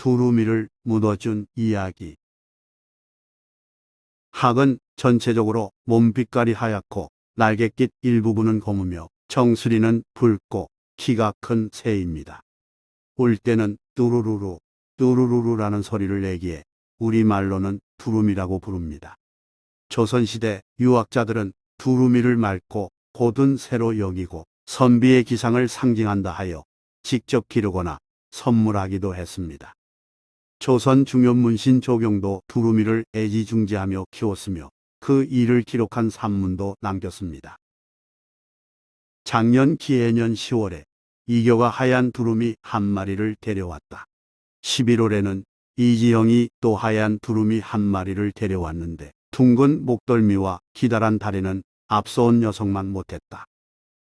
두루미를 묻어준 이야기. 학은 전체적으로 몸빛깔이 하얗고 날갯깃 일부분은 검으며 정수리는 붉고 키가 큰 새입니다. 울 때는 뚜루루루, 뚜루루루라는 소리를 내기에 우리말로는 두루미라고 부릅니다. 조선시대 유학자들은 두루미를 맑고 고든 새로 여기고 선비의 기상을 상징한다 하여 직접 기르거나 선물하기도 했습니다. 조선 중요 문신 조경도 두루미를 애지중지하며 키웠으며 그 일을 기록한 산문도 남겼습니다. 작년 기해년 10월에 이교가 하얀 두루미 한 마리를 데려왔다. 11월에는 이지영이 또 하얀 두루미 한 마리를 데려왔는데 둥근 목덜미와 기다란 다리는 앞서온 녀석만 못했다.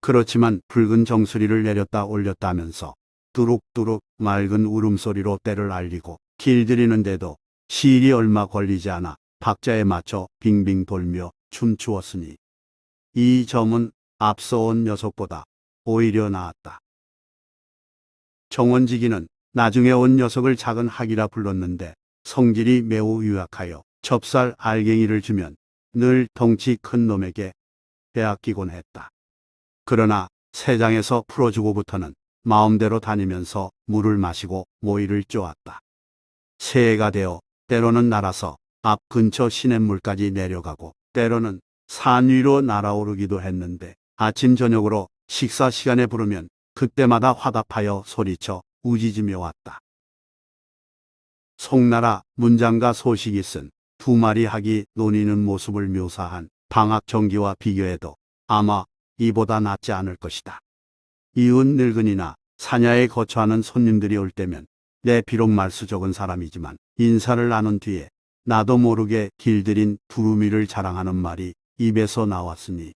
그렇지만 붉은 정수리를 내렸다 올렸다 하면서 뚜룩뚜룩 맑은 울음소리로 때를 알리고 길들이는데도 시일이 얼마 걸리지 않아 박자에 맞춰 빙빙 돌며 춤추었으니 이 점은 앞서온 녀석보다 오히려 나았다. 정원지기는 나중에 온 녀석을 작은 학이라 불렀는데 성질이 매우 유약하여 접살 알갱이를 주면 늘 덩치 큰 놈에게 빼앗기곤 했다. 그러나 세장에서 풀어주고부터는 마음대로 다니면서 물을 마시고 모이를 쪼았다. 새해가 되어 때로는 날아서 앞 근처 시냇물까지 내려가고 때로는 산 위로 날아오르기도 했는데 아침 저녁으로 식사 시간에 부르면 그때마다 화답하여 소리쳐 우짖으며 왔다. 송나라 문장가 소식이 쓴 두 마리 학이 논이는 모습을 묘사한 방학 정기와 비교해도 아마 이보다 낫지 않을 것이다. 이웃 늙은이나 사냐에 거처하는 손님들이 올 때면 내 비록 말수 적은 사람이지만 인사를 나눈 뒤에 나도 모르게 길들인 두루미를 자랑하는 말이 입에서 나왔으니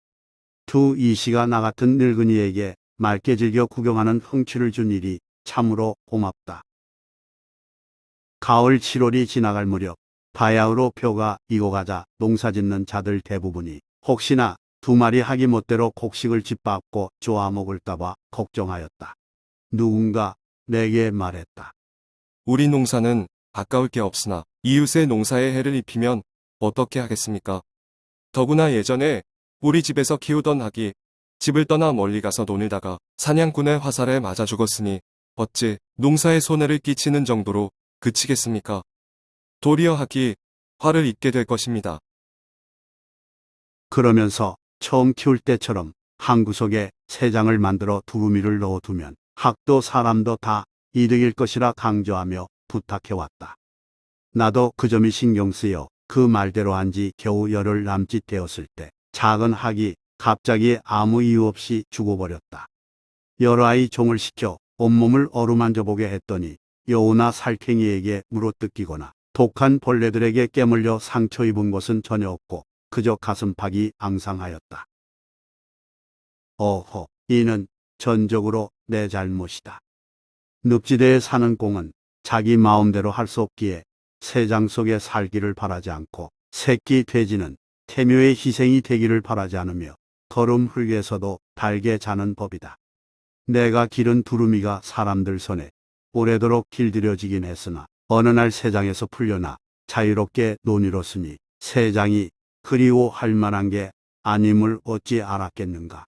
두 이씨가 나 같은 늙은이에게 맑게 즐겨 구경하는 흥취를 준 일이 참으로 고맙다. 가을 7월이 지나갈 무렵 바야흐로 표가 익어가자 농사짓는 자들 대부분이 혹시나 두 마리 하기 멋대로 곡식을 짓밟고 쪼아 먹을까봐 걱정하였다. 누군가 내게 말했다. 우리 농사는 아까울 게 없으나 이웃의 농사에 해를 입히면 어떻게 하겠습니까? 더구나 예전에 우리 집에서 키우던 학이 집을 떠나 멀리 가서 논을다가 사냥꾼의 화살에 맞아 죽었으니 어찌 농사에 손해를 끼치는 정도로 그치겠습니까? 도리어 학이 화를 입게 될 것입니다. 그러면서 처음 키울 때처럼 한 구석에 새 장을 만들어 두루미를 넣어두면 학도 사람도 다 이득일 것이라 강조하며 부탁해왔다. 나도 그 점이 신경 쓰여 그 말대로 한 지 겨우 열흘 남짓 되었을 때 작은 학이 갑자기 아무 이유 없이 죽어버렸다. 여러 아이 종을 시켜 온몸을 어루만져 보게 했더니 여우나 살쾡이에게 물어뜯기거나 독한 벌레들에게 깨물려 상처 입은 것은 전혀 없고 그저 가슴팍이 앙상하였다. 어허, 이는 전적으로 내 잘못이다. 늪지대에 사는 공은 자기 마음대로 할 수 없기에 새장 속에 살기를 바라지 않고 새끼 돼지는 태묘의 희생이 되기를 바라지 않으며 거름 흙에서도 달게 자는 법이다. 내가 기른 두루미가 사람들 손에 오래도록 길들여지긴 했으나 어느 날 새장에서 풀려나 자유롭게 논이로으니 새장이 그리워할 만한 게 아님을 어찌 알았겠는가.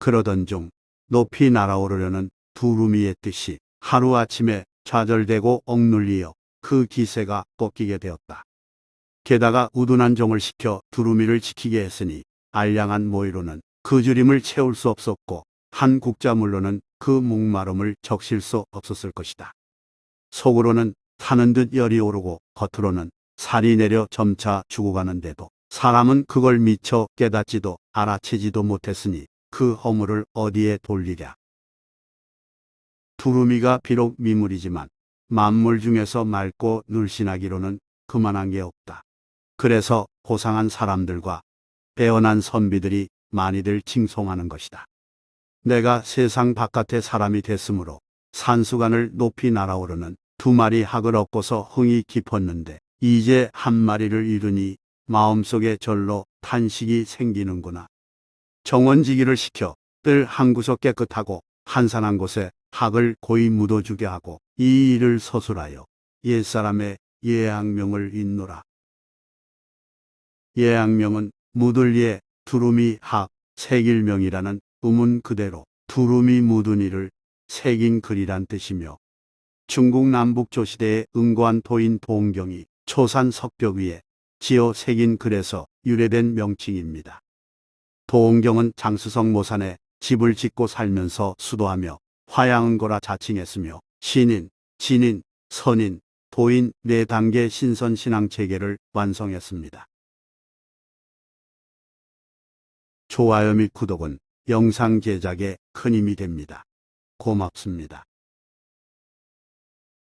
그러던 중 높이 날아오르려는 두루미의 뜻이 하루아침에 좌절되고 억눌리어 그 기세가 꺾이게 되었다. 게다가 우둔한 종을 시켜 두루미를 지키게 했으니 알량한 모이로는 그 줄임을 채울 수 없었고 한 국자물로는 그 목마름을 적실 수 없었을 것이다. 속으로는 타는 듯 열이 오르고 겉으로는 살이 내려 점차 죽어가는데도 사람은 그걸 미처 깨닫지도 알아채지도 못했으니 그 허물을 어디에 돌리랴. 두루미가 비록 미물이지만 만물 중에서 맑고 늘씬하기로는 그만한 게 없다. 그래서 고상한 사람들과 배어난 선비들이 많이들 칭송하는 것이다. 내가 세상 바깥의 사람이 됐으므로 산수간을 높이 날아오르는 두 마리 학을 얻고서 흥이 깊었는데 이제 한 마리를 잃으니 마음속에 절로 탄식이 생기는구나. 정원지기를 시켜 뜰 한 구석 깨끗하고 한산한 곳에 학을 고이 묻어주게 하고 이 일을 서술하여 옛사람의 예악명을 잇노라. 예악명은 묻을 예, 두루미 학, 색일명이라는 의문 그대로 두루미 묻은 이를 새긴 글이란 뜻이며 중국 남북조 시대의 은관 도인 동경이 초산 석벽 위에 지어 새긴 글에서 유래된 명칭입니다. 도원경은 장수성 모산에 집을 짓고 살면서 수도하며 화양은고라 자칭했으며 신인, 진인, 선인, 도인 네 단계 신선 신앙 체계를 완성했습니다. 좋아요 및 구독은 영상 제작에 큰 힘이 됩니다. 고맙습니다.